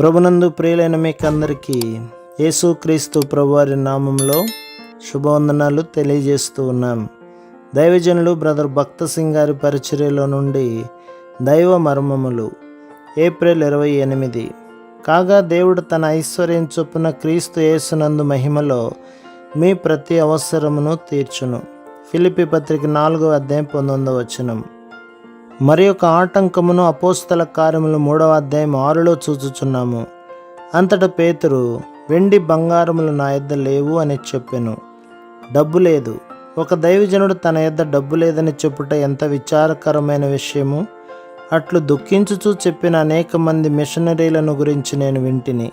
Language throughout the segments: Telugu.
ప్రభునందు ప్రియులైన మీకు అందరికీ యేసుక్రీస్తు ప్రభువారి నామంలో శుభవందనాలు తెలియజేస్తూ ఉన్నాం. దైవజనులు బ్రదర్ భక్త సింగ్ గారి పరిచర్యలో నుండి దైవ మర్మములు ఏప్రిల్ ఇరవై ఎనిమిది. కాగా దేవుడు తన ఐశ్వర్యం చొప్పున క్రీస్తు యేసునందు మహిమలో మీ ప్రతి అవసరమును తీర్చును. ఫిలిపి పత్రిక నాలుగో అధ్యాయం పంతొమ్మిదవ వచనం. మరి యొక్క ఆటంకమును అపోస్తల కార్యములు మూడవ అధ్యాయం ఆరులో చూచుచున్నాము. అంతట పేతురు వెండి బంగారములు నా యొద్ద లేవు అని చెప్పెను. డబ్బు లేదు. ఒక దైవజనుడు తన యొద్ద డబ్బు లేదని చెప్పుట ఎంత విచారకరమైన విషయము? అట్లు దుఃఖించుచూ చెప్పిన అనేక మంది మిషనరీలను గురించి నేను వింటిని.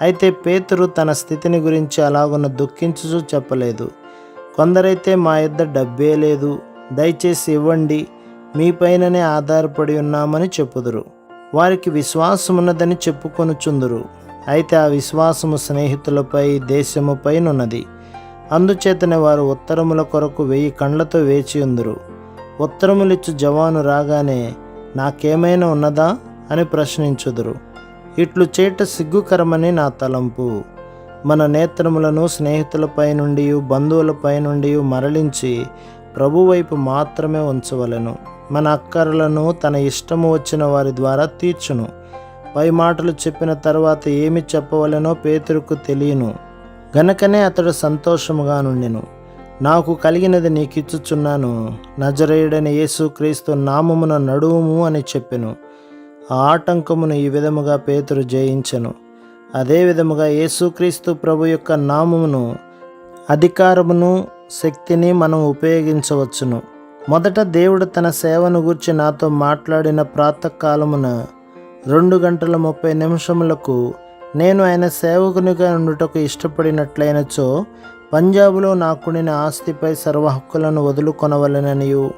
అయితే పేతురు తన స్థితిని గురించి అలాగున్న దుఃఖించుచూ చెప్పలేదు. కొందరైతే మా యొద్ద డబ్బే లేదు. దయచేసి ఇవ్వండి. మీపైననే ఆధారపడి ఉన్నామని చెప్పుదురు. వారికి విశ్వాసమున్నదని చెప్పుకొనుచుందురు. అయితే ఆ విశ్వాసము స్నేహితులపై దేశముపైనున్నది అందుచేతనే వారు ఉత్తరముల కొరకు వెయ్యి కండ్లతో వేచి ఉందురు. ఉత్తరములిచ్చు జవాను రాగానే నాకేమైనా ఉన్నదా? అని ప్రశ్నించుదురు. ఇట్లు చేట సిగ్గుకరమని నా తలంపు. మన నేత్రములను స్నేహితులపై నుండి బంధువులపై నుండి మరలించి ప్రభువైపు మాత్రమే ఉంచవలెను. మన అక్కర్లను తన ఇష్టము వచ్చిన వారి ద్వారా తీర్చును. పై మాటలు చెప్పిన తర్వాత ఏమి చెప్పవలెనో పేతురుకు తెలియను. గనకనే అతడు సంతోషముగా నుండెను. నాకు కలిగినది నీకిచ్చుచున్నాను. నజరేయుడని యేసుక్రీస్తు నామమున నడువుము అని చెప్పెను. ఆ ఆటంకమును ఈ విధముగా పేతురు జయించెను. అదే విధముగా యేసుక్రీస్తు ప్రభు యొక్క నామమును అధికారమును శక్తిని మనం ఉపయోగించవచ్చును. మొదట దేవుడు తన సేవను గూర్చి నాతో మాట్లాడిన ప్రాతకాలమున రెండు గంటల ముప్పై నిమిషములకు నేను ఆయన సేవకునిగా ఉండుటకు ఇష్టపడినట్లయినచో పంజాబులో నాకుడిన ఆస్తిపై సర్వ హక్కులను వదులుకొనవలెననియు.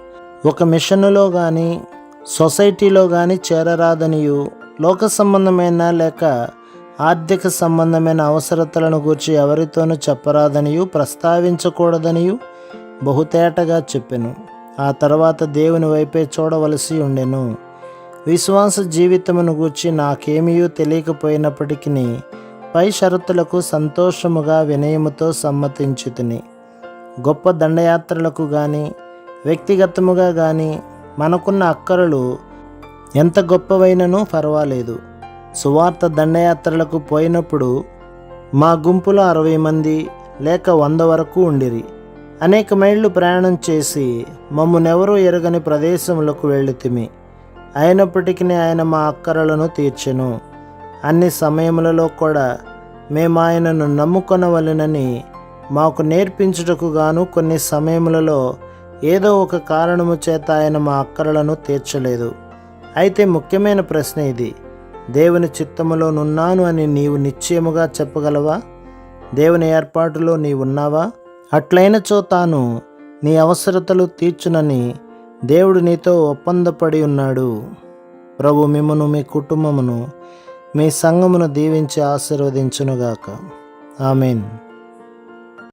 ఒక మిషనులో కానీ సొసైటీలో కానీ చేరరాదనియు. లోక సంబంధమైన లేక ఆర్థిక సంబంధమైన అవసరతలను గూర్చి ఎవరితోనూ చెప్పరాదనియు ప్రస్తావించకూడదనియు బహుతేటగా చెప్పెను. ఆ తర్వాత దేవుని వైపే చూడవలసి ఉండెను. విశ్వాస జీవితమును గూర్చి నాకేమీ తెలియకపోయినప్పటికీ పై షరతులకు సంతోషముగా వినయముతో సమ్మతించుతుని. గొప్ప దండయాత్రలకు కానీ వ్యక్తిగతముగా కానీ మనకున్న అక్కరలు ఎంత గొప్పవైనను పర్వాలేదు. సువార్త దండయాత్రలకు పోయినప్పుడు మా గుంపులో అరవై మంది లేక వంద వరకు ఉండిరి. అనేక మైళ్ళు ప్రయాణం చేసి మమ్మునెవరూ ఎరగని ప్రదేశములకు వెళ్ళితిమి. అయినప్పటికీ ఆయన మా అక్కరలను తీర్చెను. అన్ని సమయములలో కూడా మేము ఆయనను నమ్ముకొనవలెనని మాకు నేర్పించుటకు గాను కొన్ని సమయములలో ఏదో ఒక కారణము చేత ఆయన మా అక్కరలను తీర్చలేదు. అయితే ముఖ్యమైన ప్రశ్న ఇది. దేవుని చిత్తములో నున్నాను అని నీవు నిశ్చయముగా చెప్పగలవా? దేవుని ఏర్పాటులో నీవున్నావా? అట్లైనచో తాను నీ అవసరతలు తీర్చునని దేవుడు నీతో ఒప్పందపడి ఉన్నాడు. ప్రభు మిమ్మను మీ కుటుంబమును మీ సంఘమును దీవించి ఆశీర్వదించునుగాక. ఆమెన్.